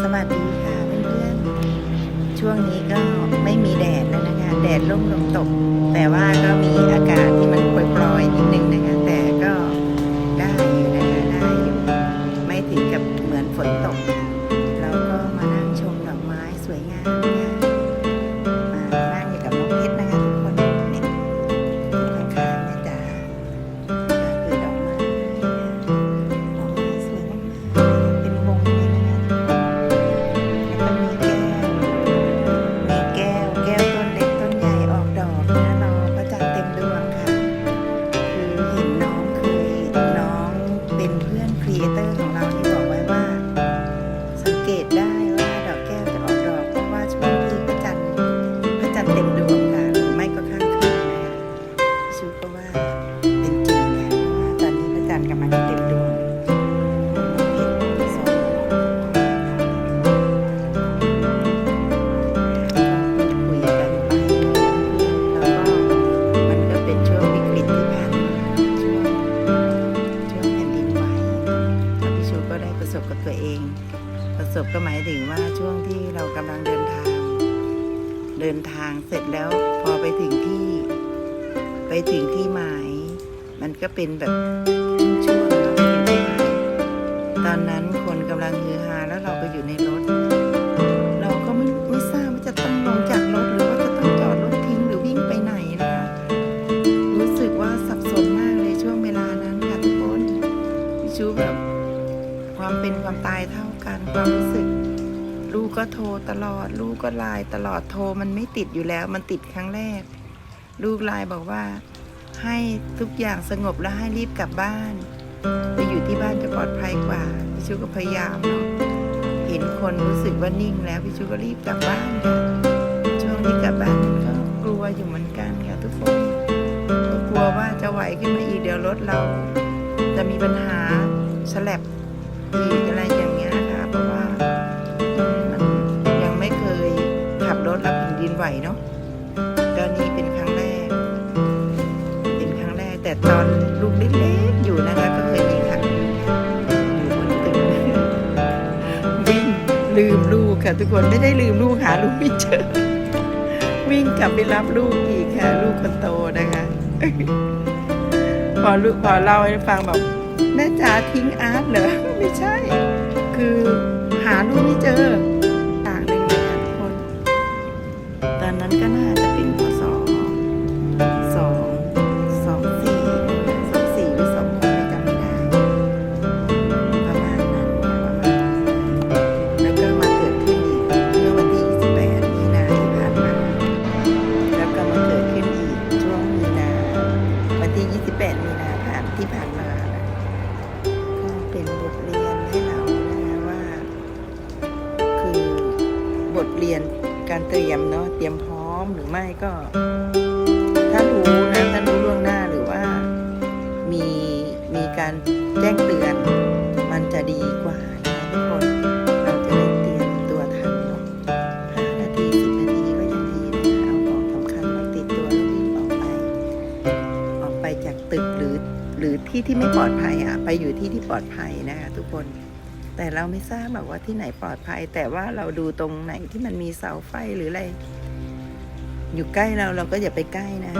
สวัสดีค่ะเพื่อนๆ ช่วงนี้ก็ไม่มีแดดแล้วนะคะ แดดร่มลมตก เกตได้ ประสบก็หมายถึงว่าช่วงที่เรากำลังเดินทาง เดินทางเสร็จแล้วพอไปถึงที่ ไปถึงที่หมาย มันก็เป็นแบบช่วงๆเนาะเป็นที่หมายตอนนั้นคนกำลังฮือฮาแล้วเราก็อยู่ในรถ เราก็ไม่ไม่ทราบว่าจะต้องลงจากรถหรือว่าจะต้องจอดรถทิ้งหรือวิ่งไปไหนนะคะรู้สึกว่าสับสนมากเลยช่วงเวลานั้นค่ะทุกคนชูแบบ ความเป็นความตายเท่ากัน ความรู้สึก ลูกก็โทรตลอด ลูกก็ไลน์ตลอดโทรมันไม่ติดอยู่แล้ว มันติดครั้งแรก ลูกไลน์บอกว่า ให้ทุกอย่างสงบแล้วให้รีบกลับบ้านไปอยู่ที่บ้านจะปลอดภัยกว่าพี่ชูก็พยายามเนาะเห็นคนรู้สึกว่านิ่งแล้วพี่ชูก็รีบกลับบ้านค่ะช่วงที่กลับบ้านก็กลัวอยู่เหมือนกันค่ะทุกคนก็กลัวว่าจะไหวขึ้นมาอีกเดี๋ยวรถเราจะมีปัญหาฉลับ อีกอะไรอย่างเงี้ยค่ะ เพราะว่ามันยังไม่เคยขับรถรับแผ่นดินไหวเนาะตอนนี้เป็นครั้งแรก เป็นครั้งแรก แต่ตอนลูกเล็กๆอยู่นะคะก็เคยมีครั้งหนึ่งอยู่บนตึกวิ่งลืมลูกค่ะทุกคนไม่ได้ลืมลูกหาลูกไม่เจอวิ่งกลับไปรับลูกอีกค่ะ ลูกคนโตนะคะ พอลูกพอเล่าให้ฟังแบบ ทิ้งอาร์ตเหรอ ไม่ใช่ คือหาลูกไม่เจอต่างในงเลยค่ะทุกคน ตอนนั้นก็น่าจะเป็น รียนการเตรียมเนาะเตรียมพร้อมหรือไม่ก็ ถ้ารู้นะถ้ารู้ล่วงหน้าหรือว่ามีมีการแจ้งเตือน มันจะดีกว่านะทุกคนเราจะได้เตรียมตัวทันเนาะห้านาทีสิบนาทีก็ยังดีนะคะเอาของสำคัญมาติดตัวแล้ววิ่งออกไป ออกไปจากตึกหรือ หรือที่ที่ไม่ปลอดภัยอะไปอยู่ที่ที่ปลอดภัยนะคะทุกคน แต่เราไม่ทราบแบบว่าที่ไหนปลอดภัย แต่ว่าเราดูตรงไหนที่มันมีเสาไฟหรืออะไร อยู่ใกล้เราเราก็อย่าไปใกล้นะ